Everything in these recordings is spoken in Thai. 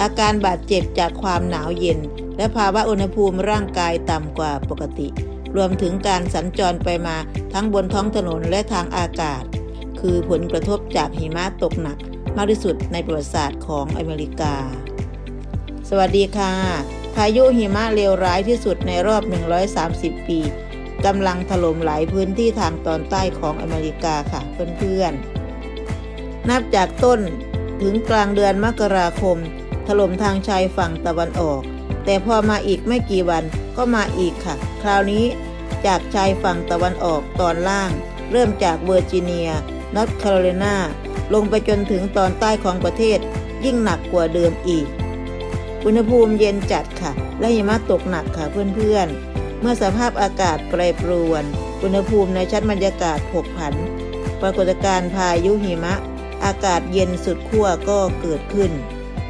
อาการบาดเจ็บจากความหนาวเย็น และภาวะอุณหภูมิร่างกายต่ำกว่าปกติ รวมถึงการสัญจรไปมาทั้งบนท้องถนนและทางอากาศ คือผลกระทบจากหิมะตกหนักมากที่สุดในประวัติศาสตร์ของอเมริกา สวัสดีค่ะ พายุหิมะเลวร้ายที่สุดในรอบ 130 ปีกำลังถล่มหลายพื้นที่ทางตอนใต้ของอเมริกาค่ะเพื่อนๆ นับจากต้นถึงกลางเดือนมกราคม ถล่มทางชายฝั่งตะวันออก แต่พอมาอีกไม่กี่วันก็มาอีกค่ะ คราวนี้จากชายฝั่งตะวันออกตอนล่าง เริ่มจากเวอร์จิเนียนอร์ทแคโรไลนาลงไปจนถึงตอนใต้ของประเทศ ยิ่งหนักกว่าเดิมอีก อุณหภูมิเย็นจัดค่ะ และหิมะตกหนักค่ะเพื่อนๆ เมื่อสภาพอากาศแปรปรวน อุณหภูมิในชั้นบรรยากาศผกผัน ปรากฏการณ์พายุหิมะ อากาศเย็นสุดขั้วก็เกิดขึ้น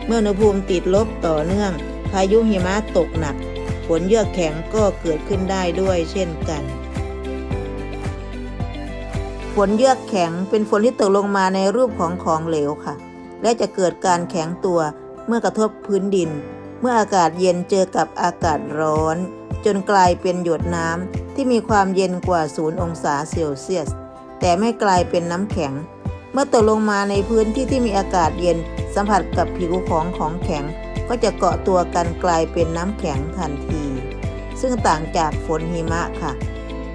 เมื่ออุณหภูมิติดลบต่อเนื่อง พายุหิมะตกหนัก ฝนเยือกแข็งก็เกิดขึ้นได้ด้วยเช่นกัน ฝนเยือกแข็งเป็นฝนที่ตกลงมาในรูปของของเหลวค่ะ และจะเกิดการแข็งตัวเมื่อกระทบพื้นดิน เมื่ออากาศเย็นเจอกับอากาศร้อน จนกลายเป็นหยดน้ำที่มีความเย็นกว่าศูนย์องศาเซลเซียส แต่ไม่กลายเป็นน้ำแข็ง มื่อตกลงมาในพื้นที่ที่มีอากาศเย็น สัมผัสกับผิวของของแข็ง ก็จะเกาะตัวกันกลายเป็นน้ำแข็งทันที ซึ่งต่างจากฝนหิมะค่ะ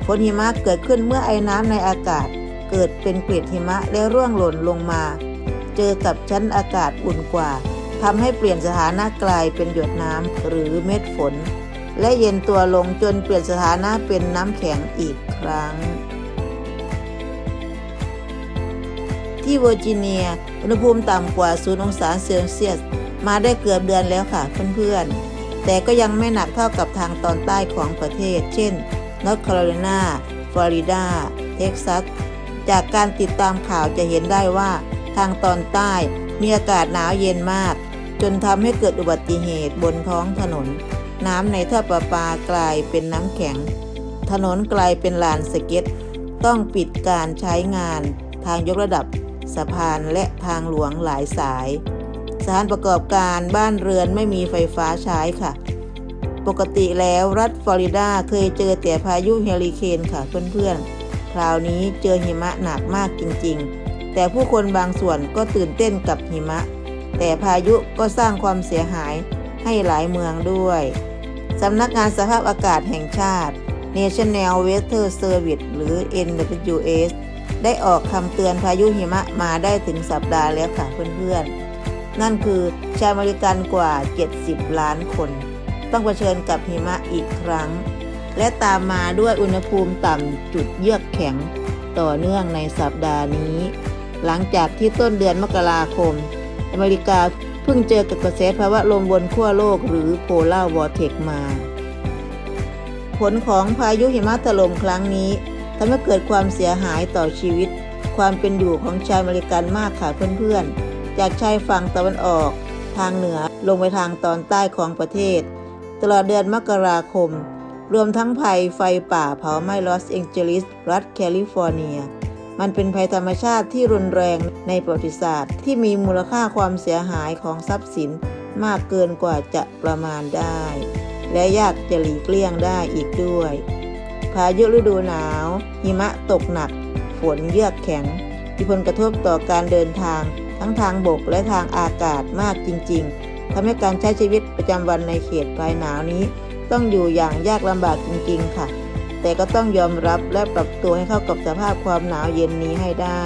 ฝนหิมะเกิดขึ้นเมื่อไอ้น้ำในอากาศ เกิดเป็นเกล็ดหิมะและร่วงหล่นลงมา เจอกับชั้นอากาศอุ่นกว่าทำให้เปลี่ยนสถานะกลายเป็นหยดน้ำหรือเม็ดฝน และเย็นตัวลงจนเปลี่ยนสถานะเป็นน้ำแข็งอีกครั้ง ที่เวอร์จิเนีย อุณหภูมิต่ำกว่า0องศาเซลเซียส มาได้เกือบเดือนแล้วค่ะเพื่อนๆ แต่ก็ยังไม่หนักเท่ากับทางตอนใต้ของประเทศ เช่นนอร์ทแคโรไลนาฟลอริดา เท็กซัส จากการติดตามข่าวจะเห็นได้ว่า ทางตอนใต้มีอากาศหนาวเย็นมาก จนทำให้เกิดอุบัติเหตุบนท้องถนน น้ำในท่อประปากลายเป็นน้ำแข็ง ถนนกลายเป็นลานสเก็ต ต้องปิดการใช้งานทางยกระดับ สะพานและทางหลวงหลายสาย สถานประกอบการบ้านเรือนไม่มีไฟฟ้าใช้ค่ะ ปกติแล้วรัฐฟลอริดาเคยเจอแต่พายุเฮลิเคนค่ะเพื่อนๆ คราวนี้เจอหิมะหนักมากจริงๆ แต่ผู้คนบางส่วนก็ตื่นเต้นกับหิมะ แต่พายุก็สร้างความเสียหายให้หลายเมืองด้วยสำนักงานสภาพอากาศแห่งชาติ National Weather Service หรือ NWS ได้ออกคำเตือนพายุหิมะมาได้ถึงสัปดาห์แล้วค่ะเพื่อนๆ นั่นคือชาวอเมริกันกว่า 70 ล้านคน ต้องเผชิญกับหิมะอีกครั้ง และตามมาด้วยอุณหภูมิต่ำจุดเยือกแข็งต่อเนื่องในสัปดาห์นี้ หลังจากที่ต้นเดือนมกราคม อเมริกาเพิ่งเจอกับกระแสภาวะลมบนขั้วโลกหรือโพลาร์วอร์เทกมา ผลของพายุหิมะถล่มครั้งนี้ ทำให้เกิดความเสียหายต่อชีวิต ความเป็นอยู่ของชาวอเมริกันมากค่ะเพื่อนๆ จากชายฝั่งตะวันออก ทางเหนือลงไปทางตอนใต้ของประเทศ ตลอดเดือนมกราคม รวมทั้งภัยไฟป่าเผาไหม้ลอสแองเจลิสรัฐแคลิฟอร์เนีย มันเป็นภัยธรรมชาติที่รุนแรงในประวัติศาสตร์ ที่มีมูลค่าความเสียหายของทรัพย์สินมากเกินกว่าจะประมาณได้ และยากจะหลีกเลี่ยงได้อีกด้วย พายุฤดูหนาว หิมะตกหนัก ฝนเยือกแข็ง มีผลกระทบต่อการเดินทาง ทั้งทางบกและทางอากาศมากจริง ๆทำให้การใช้ชีวิตประจำวันในเขตปลายหนาวนี้ ต้องอยู่อย่างยากลำบากจริง ๆ ค่ะ แต่ก็ต้องยอมรับและปรับตัวให้เข้ากับสภาพความหนาวเย็นนี้ให้ได้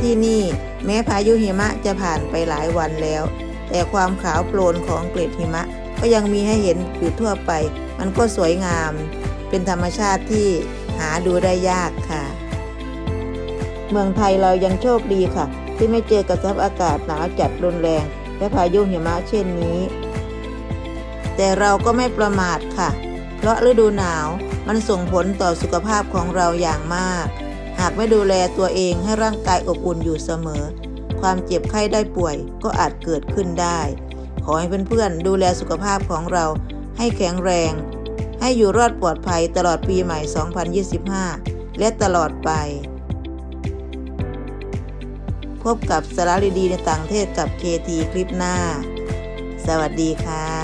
ที่นี่แม้พายุหิมะจะผ่านไปหลายวันแล้ว แต่ความขาวโปลนของเกล็ดหิมะก็ยังมีให้เห็นอยู่ทั่วไป มันก็สวยงาม เป็นธรรมชาติที่หาดูได้ยากค่ะ เมืองไทยเรายังโชคดีค่ะ ที่ไม่เจอกับสภาพอากาศหนาวจัดรุนแรง และพายุหิมะเช่นนี้ แต่เราก็ไม่ประมาทค่ะ เพราะฤดูหนาวมันส่งผลต่อสุขภาพของเราอย่างมาก หากไม่ดูแลตัวเองให้ร่างกายอบอุ่นอยู่เสมอ ความเจ็บไข้ได้ป่วยก็อาจเกิดขึ้นได้ ขอให้เพื่อนๆดูแลสุขภาพของเราให้แข็งแรง ให้อยู่รอดปลอดภัยตลอดปีใหม่ 2025 และตลอดไป พบกับสาระดีๆในต่างประเทศกับ KT คลิปหน้า สวัสดีค่ะ